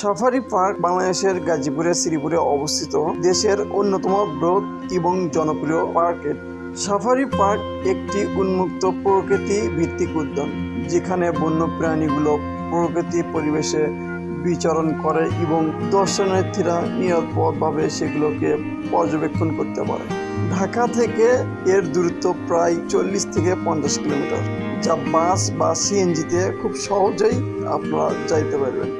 Safari park বাংলাদেশের গাজীপুরের শ্রীপুরে অবস্থিত। দেশের অন্যতম বৃহৎ এবং জনপ্রিয় পার্ক সাফারি পার্ক একটি উন্মুক্ত প্রকৃতি ভিত্তিক উদ্যান, যেখানে বন্যপ্রাণীগুলো প্রকৃতি পরিবেশে বিচরণ করে এবং দর্শনার্থীরা নিরাপদভাবে সেগুলোকে পর্যবেক্ষণ করতে পারে। ঢাকা থেকে এর দূরত্ব প্রায় চল্লিশ থেকে পঞ্চাশ কিলোমিটার, যা বাস বা সিএনজিতে খুব সহজেই আপনারা যাইতে পারবেন।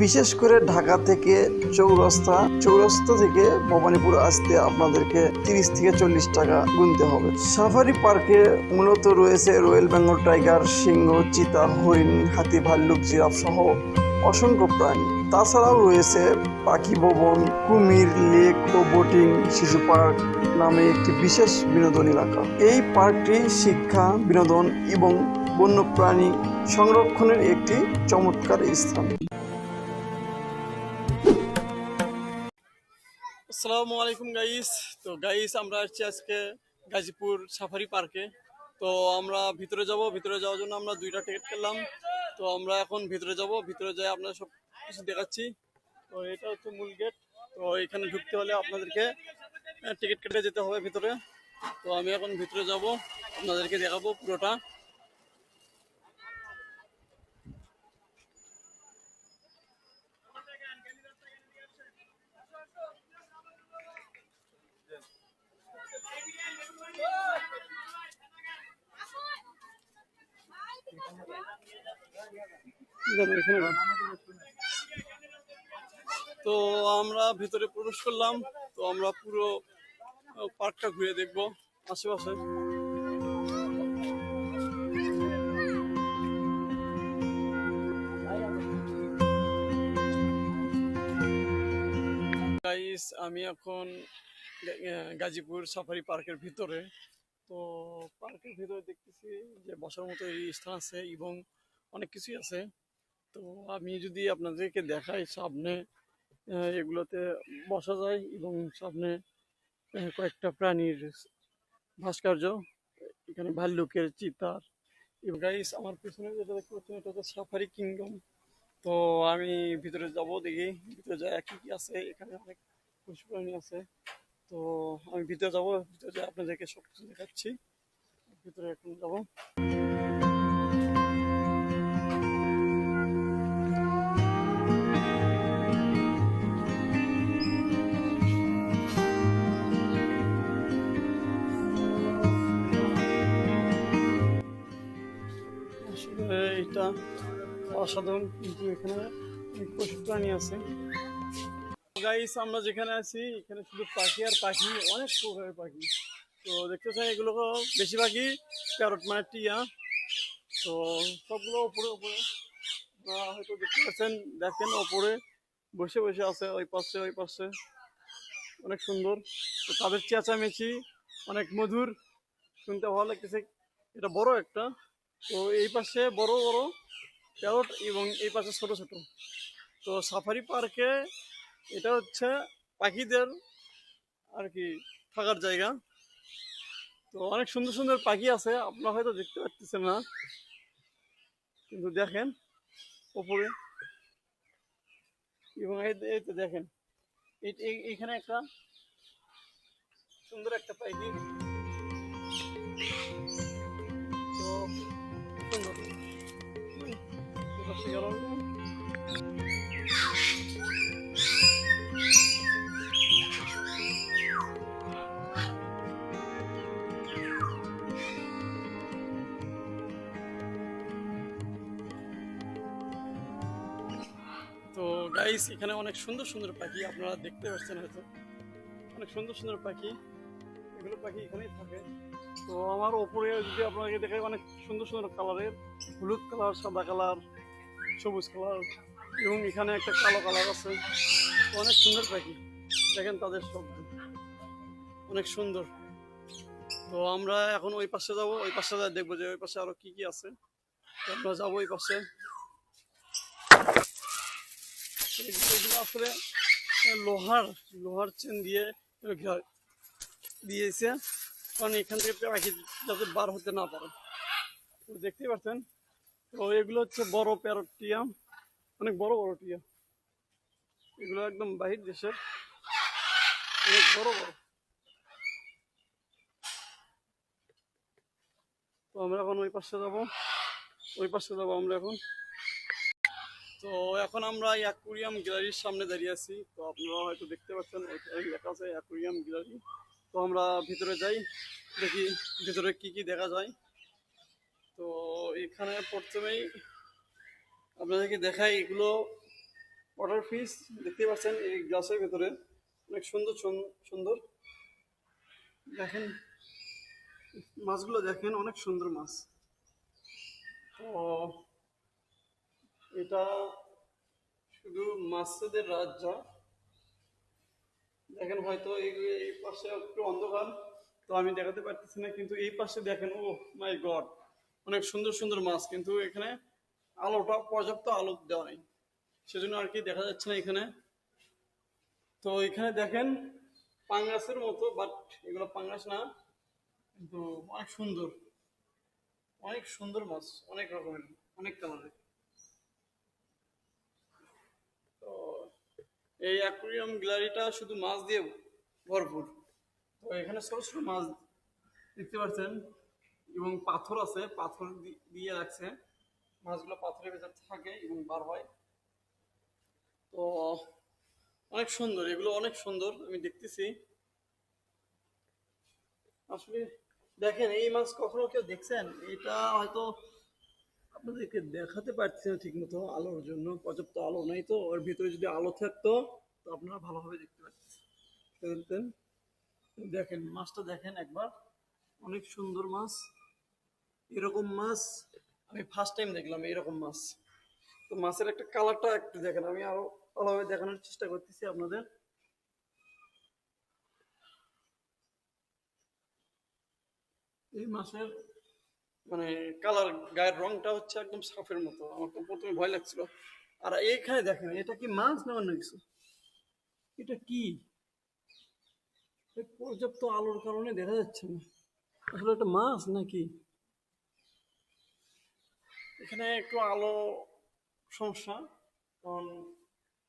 বিশেষ করে ঢাকা থেকে চৌরাস্তা চৌরাস্তা থেকে ভবানীপুর আসতে আপনাদেরকে তিরিশ থেকে চল্লিশ টাকা গুনতে হবে। সাফারি পার্কে মূলত রয়েছে রয়্যাল বেঙ্গল টাইগার, সিংহ, চিতা, হরিণ, হাতি, ভাল্লুক, জিরাফ সহ অসংখ্য প্রাণী। তাছাড়াও রয়েছে পাখি ভবন, কুমির, লেক ও বোটিং শিশু পার্ক নামে একটি বিশেষ বিনোদন এলাকা। এই পার্কটি শিক্ষা, বিনোদন এবং বন্যপ্রাণী সংরক্ষণের একটি চমৎকার স্থান। আসসালামু আলাইকুম গাইস তো গাইস আমরা আসছি আজকে গাজীপুর সাফারি পার্কে তো, আমরা ভিতরে যাব। ভিতরে যাওয়ার জন্য আমরা দুইটা টিকিট করলাম। তো, আমরা এখন ভিতরে যাব। ভিতরে যাই আপনাদের সব কিছু দেখাচ্ছি। তো, এটা হচ্ছে মূল গেট তো, এখানে ঢুকতে হলে আপনাদেরকে টিকিট কেটে যেতে হবে ভিতরে। তো, আমি এখন ভিতরে যাব। আপনাদেরকে দেখাবো পুরোটা। তো আমরা ভিতরে প্রবেশ করলাম, তো আমরা পুরো পার্কটা ঘুরে দেখব আশেপাশে। গাইস আমি এখন গাজীপুর সাফারি পার্কের ভিতরে। তো পার্কের ভিতরে দেখতেছি যে বসার মতো এই স্থান আছে এবং অনেক কিছুই আছে। তো আমি যদি আপনাদেরকে দেখাই সামনে এগুলোতে বসা যায় এবং সামনে কয়েকটা প্রাণীর ভাস্কর্য, এখানে ভাল্লুকের চিতার। এবং গাইস আমার পেছনে যেটা দেখতে পাচ্ছেন, এটা হচ্ছে সাফারি কিংডম তো আমি ভিতরে যাব দেখি, ভিতরে যাই কি কি আছে, এখানে অনেক পশু প্রাণী আছে। তো আমি ভিতরে যাব, ভিতরে যাই আপনাদেরকে সব কিছু দেখাচ্ছি। ভিতরে এখন যাব। অসাধারণ কিন্তু এখানে পশু প্রাণী আছে। গাইস আমরা যেখানে আছি, এখানে শুধু পাখি আর পাখি, অনেক প্রকারের পাখি। তো দেখতেছেন এগুলো বেশিরভাগই প্যারট মানে টিয়া। তো সবগুলো উপরে। আপনারা হয়তো দেখতে পাচ্ছেন, দেখেন ওপরে বসে বসে আছে, ওই পাশে ওই পাশে। অনেক সুন্দর। তো তাদের চেঁচামেচি অনেক মধুর। শুনতে ভালো লাগতেছে। এটা বড় একটা। তো এই পাশে বড় বড়। প্যারট এবং এই পাশে ছোট ছোট। তো সাফারি পার্কে এটা হচ্ছে পাখিদের আর কি থাকার জায়গা। তো অনেক সুন্দর সুন্দর পাখি আছে, আপনারা হয়তো দেখতে পাচ্ছেন না। কিন্তু দেখেন ওপরে এবং এই তো দেখেন এইখানে একটা সুন্দর একটা পাখি। গাইস, এখানে অনেক সুন্দর সুন্দর পাখি আপনারা দেখতে পাচ্ছেন হয়তো। অনেক সুন্দর সুন্দর পাখি। এগুলো পাখি এখানেই থাকে। তো আমার ওপরে যদি আপনাকে দেখে অনেক সুন্দর সুন্দর কালারের হলুদ কালার সাদা কালার সবুজ কালার এবং এখানে একটা কালো কালার আছে। অনেক সুন্দর পাখি। দেখেন তাদের শব্দ অনেক সুন্দর। তো আমরা এখন ওই পাশে যাব, ওই পাশে দেখব যে ওই পাশে আরও কি কি আছে। আমরা যাব ওই পাশে। এগুলো আসলে লোহার লোহার চেন দিয়ে দিয়েছে। কারণ এখান থেকে পাখি যাতে বার হতে না পারে। দেখতেই পাচ্ছেন, তো এগুলো হচ্ছে বড় প্যারট টিয়া অনেক বড় বড় টিয়া। এগুলো একদম বাহির দেশের, অনেক বড় বড়। তো আমরা এখন ওই পাশে যাব, ওই পাশে যাব আমরা এখন। তো এখন আমরা অ্যাকুরিয়াম গ্যালারির সামনে দাঁড়িয়ে আছি। তো আপনারা হয়তো দেখতে পাচ্ছেন লেখা আছে অ্যাকুরিয়াম গ্যালারি তো আমরা ভিতরে যাই, দেখি ভিতরে কি কি দেখা যায়। তো এখানে প্রথমেই আপনাদেরকে দেখাই এগুলো ওয়াটার ফিস দেখতে পাচ্ছেন এই গ্লাসের ভেতরে। অনেক সুন্দর সুন- সুন্দর। দেখেন, মাছগুলো দেখেন, অনেক সুন্দর মাছ। তো এটা শুধু মাছেদের রাজ্য। দেখেন হয়তো এই পাশে একটু অন্ধকার, তো আমি দেখাতে পারতেছি না, কিন্তু এই পাশে দেখেন, ও মাই গড, অনেক সুন্দর সুন্দর মাছ, কিন্তু এখানে আলোটা, পর্যাপ্ত আলো দেওয়া নেই। সেজন্য আর কি দেখা যাচ্ছে না এখানে। তো এখানে দেখেন, পাঙ্গাসের মতো বাট এগুলো পাঙ্গাস না, কিন্তু অনেক সুন্দর। অনেক সুন্দর মাছ, অনেক রকমের, অনেক কালারের তো এই অ্যাকুরিয়াম গ্যালারিটা শুধু মাছ দিয়ে ভরপুর। তো এখানে ছোট ছোট মাছ দেখতে পাচ্ছেন, এবং পাথর আছে, পাথর দিয়ে রাখছে। মাছগুলো পাথরের ভেতর থাকে এবং বার হয়। তো অনেক সুন্দর, এগুলো অনেক সুন্দর, আমি দেখতেছি। আসলে দেখেন, এই মাছ কখনো কেউ দেখছেন? এটা হয়তো আপনাদেরকে দেখাতে পারছি না ঠিক মতো আলোর জন্য, পর্যাপ্ত আলো নেই তো, ওর ভিতরে যদি আলো থাকতো, তো আপনারা ভালোভাবে দেখতে পারতেন। দেখেন, মাছটা দেখেন একবার। অনেক সুন্দর মাছ। এরকম মাছ, আমি ফার্স্ট টাইম দেখলাম এরকম মাছ। তো মাছের একটা কালারটা একটু দেখেন, আমি আরও ভালোভাবে দেখানোর চেষ্টা করতেছি আপনাদের। এই মাছের মানে কালার গায়ের রংটা হচ্ছে একদম সাফের মতো। আমার তো প্রথমে ভয় লাগছিল। আর এইখানে দেখেন, এটা কি মাছ না অন্য কিছু? এটা কি? পর্যাপ্ত আলোর কারণে দেখা যাচ্ছে না। আসলে এটা মাছ নাকি? এখানে একটু আলো সমস্যা, কারণ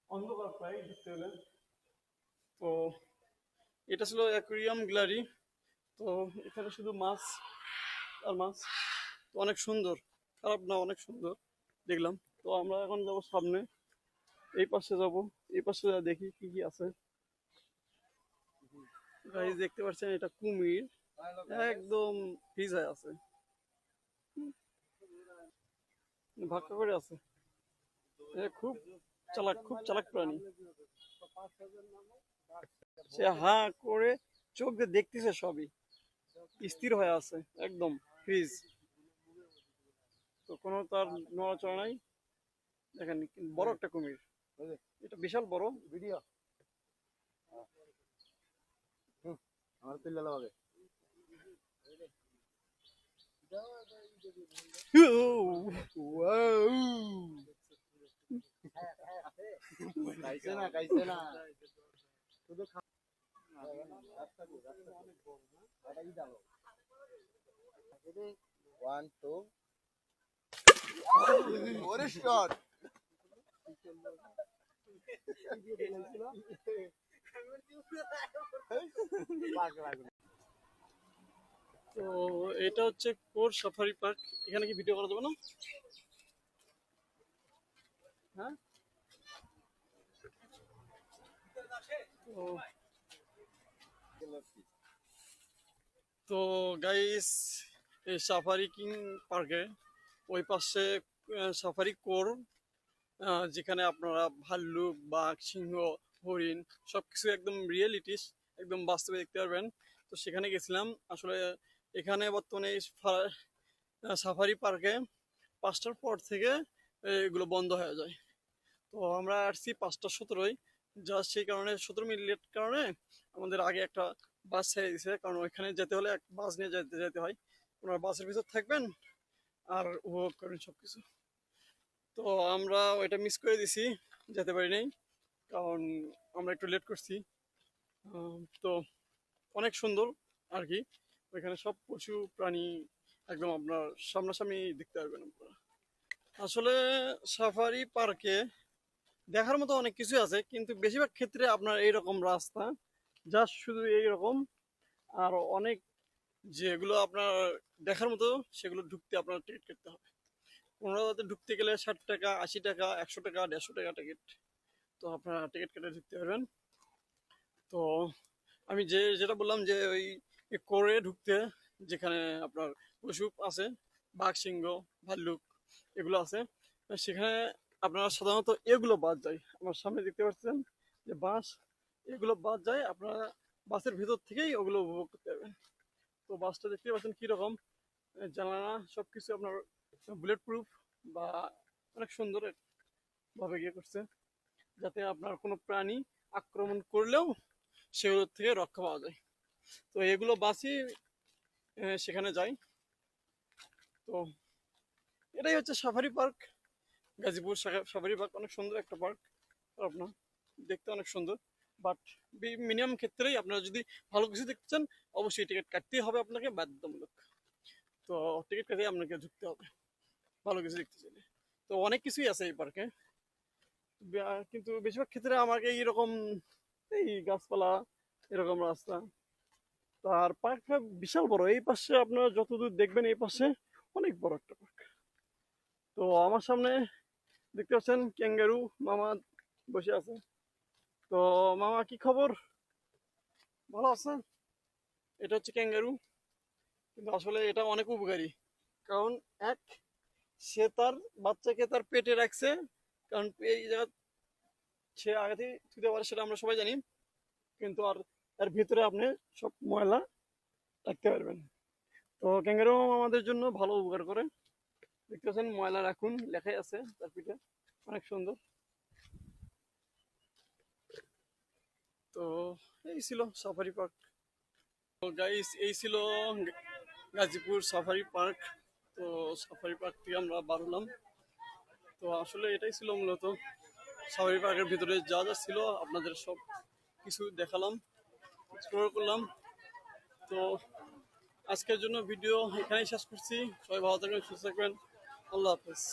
অন্ধকার প্রায়, দেখতে গেলে। তো এটা ছিল অ্যাকুরিয়াম গ্যালারি তো এখানে শুধু মাছ আর মাছ। অনেক সুন্দর। খারাপ না, অনেক সুন্দর। দেখলাম। তো আমরা এখন যাব সামনে। এই পাশে যাব। এই পাশে দেখি কি কি আছে। গাইজ, দেখতে পাচ্ছেন এটা কুমির। একদম ভিজায় আছে। ভাগ্য করে আছে। খুব চালাক খুব চালাক প্রাণী। সে হা করে চোখ দিয়ে দেখতেছে সবই। স্থির হয়ে আছে, একদম। ফ্রিজ তো কোনো তার নড়াচড়া নাই। দেখেন বড় একটা কুমির। এটা বিশাল বড়। ভিডিও। আমার তুলে লাগে শুধু ওরে shot! তো এটা হচ্ছে কোর সাফারি পার্ক। এখানে কি ভিডিও করা যাবে না? হ্যাঁ? তো গাইস এই সাফারি কিং পার্কে ওই পাশে সাফারি কোর যেখানে আপনারা ভাল্লুক, বাঘ, সিংহ, হরিণ সব কিছু একদম রিয়েলিটিস একদম বাস্তবে দেখতে পারবেন। তো সেখানে গেছিলাম। আসলে এখানে বর্তমানে এই সাফারি পার্কে পাঁচটার পর থেকে এগুলো বন্ধ হয়ে যায়। তো আমরা আসছি পাঁচটা সতেরোই যা সেই কারণে সতেরো মিনিট কারণে আমাদের আগে একটা বাস ছেড়ে দিছে কারণ ওইখানে যেতে হলে এক বাস নিয়ে যেতে যেতে হয়। ওনার বাসের ভিতর থাকবেন আর উপভোগ করবেন সব কিছু তো আমরা ওইটা মিস করে দিছি, যেতে পারি নাই, কারণ আমরা একটু লেট করছি। তো অনেক সুন্দর আর কি। ওইখানে সব পশু প্রাণী একদম আপনার সামনাসামনি দেখতে পারবেন আপনারা। আসলে সাফারি পার্কে দেখার মতো অনেক কিছু আছে, কিন্তু বেশিরভাগ ক্ষেত্রে আপনার এইরকম রাস্তা যা শুধু এইরকম, আর অনেক যেগুলো আপনার দেখার মতো সেগুলো ঢুকতে আপনার টিকিট কাটতে হবে। কোনোটাতে ঢুকতে গেলে ষাট টাকা, আশি টাকা, একশো টাকা, দেড়শো টাকা টিকিট তো আপনারা টিকিট কেটে ঢুকতে পারবেন। তো আমি যে যেটা বললাম যে ওই করে ঢুকতে যেখানে আপনার পশু আছে বাঘ সিংহ ভাল্লুক এগুলো আছে, সেখানে আপনারা সাধারণত এগুলো বাদ যায়। আমার সামনে দেখতে পাচ্ছেন যে বাস, এগুলো বাদ যায়, আপনারা বাসের ভিতর থেকেই ওগুলো উপভোগ করতে পারবেন। তো বাসটা দেখতে পাচ্ছেন কীরকম। জানালা সব কিছু আপনার বুলেট প্রুফ বা অনেক সুন্দর ভাবে ইয়ে করছে, যাতে আপনার কোনো প্রাণী আক্রমণ করলেও সেগুলোর থেকে রক্ষা পাওয়া যায়। তো এগুলো বাসই সেখানে যায় তো এটাই হচ্ছে safari park, Gazipur safari park, অনেক সুন্দর একটা পার্ক। আপনার দেখতে অনেক সুন্দর। বাট মিনিমাম ক্ষেত্রেই আপনারা যদি ভালো কিছু দেখতে চান, অবশ্যই টিকিট কাটতেই হবে আপনাকে বাধ্যতামূলক। তো টিকিট কাটিয়ে আপনাকে ঢুকতে হবে, ভালো কিছু দেখতে চাইলে। তো অনেক কিছুই আছে এই পার্কে কিন্তু বেশিরভাগ ক্ষেত্রে আমাকে এইরকম এই গাছপালা, এরকম রাস্তা। আর পার্কটা বিশাল বড়। এই পাশে আপনারা যতদূর দেখবেন, এই পাশে অনেক বড় একটা পার্ক তো আমার সামনে দেখতে পাচ্ছেন ক্যাঙ্গারু মামা বসে আছে। তো মামা, কি খবর? ভালো আছেন? এটা হচ্ছে ক্যাঙ্গারু। কিন্তু আসলে এটা অনেক উপকারী। কারণ এক, সে তার বাচ্চাকে তার পেটে রাখছে। কারণ এই জায়গা সে আগে থেকে ছুতে পারে সেটা আমরা সবাই জানি। কিন্তু আর তার ভিতরে আপনি সব ময়লা রাখতে পারবেন। তো ক্যাঙ্গারু আমাদের জন্য ভালো উপকার করে। দেখতে পাচ্ছেন, ময়লা রাখুন, লেখাই আছে তার পিঠে। অনেক সুন্দর। তো এই ছিল সাফারি পার্ক তো গাইস এই ছিল গাজীপুর সাফারি পার্ক তো সাফারি পার্ক থেকে আমরা বার হলাম। তো আসলে এটাই ছিল মূলত। সাফারি পার্কের ভিতরে যা যা ছিল, আপনাদের সব কিছু দেখালাম এক্সপ্লোর করলাম। তো আজকের জন্য ভিডিও এখানেই শেষ করছি। সবাই ভালো থাকবেন, সুস্থ থাকবেন। আল্লাহ হাফেজ।